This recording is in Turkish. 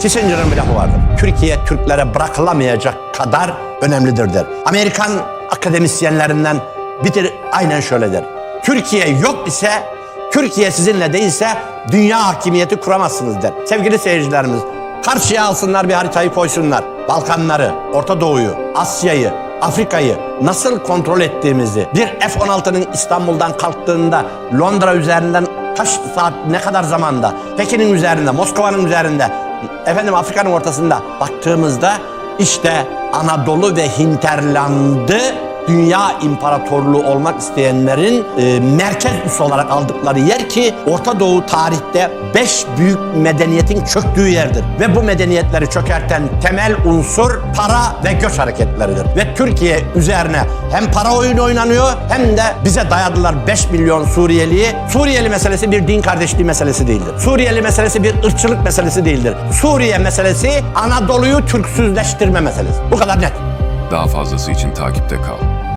Kissinger'ın bir lafı vardır. Türkiye Türklere bırakılamayacak kadar önemlidir der. Amerikan akademisyenlerinden biri aynen şöyle der. Türkiye yok ise, Türkiye sizinle değilse dünya hakimiyeti kuramazsınız der. Sevgili seyircilerimiz, karşıya alsınlar bir haritayı koysunlar. Balkanları, Orta Doğu'yu, Asya'yı, Afrika'yı nasıl kontrol ettiğimizi, bir F-16'nın İstanbul'dan kalktığında Londra üzerinden kaç saat, ne kadar zamanda, Pekin'in üzerinde, Moskova'nın üzerinde, efendim Afrika'nın ortasında baktığımızda işte Anadolu ve Hinterland'ı dünya imparatorluğu olmak isteyenlerin e, merkez üssü olarak aldıkları yer ki Orta Doğu tarihte beş büyük medeniyetin çöktüğü yerdir. Ve bu medeniyetleri çökerten temel unsur para ve göç hareketleridir. Ve Türkiye üzerine hem para oyunu oynanıyor hem de bize dayadılar 5 milyon Suriyeliyi. Suriyeli meselesi bir din kardeşliği meselesi değildir. Suriyeli meselesi bir ırkçılık meselesi değildir. Suriye meselesi Anadolu'yu Türksüzleştirme meselesi. Bu kadar net. Daha fazlası için takipte kal.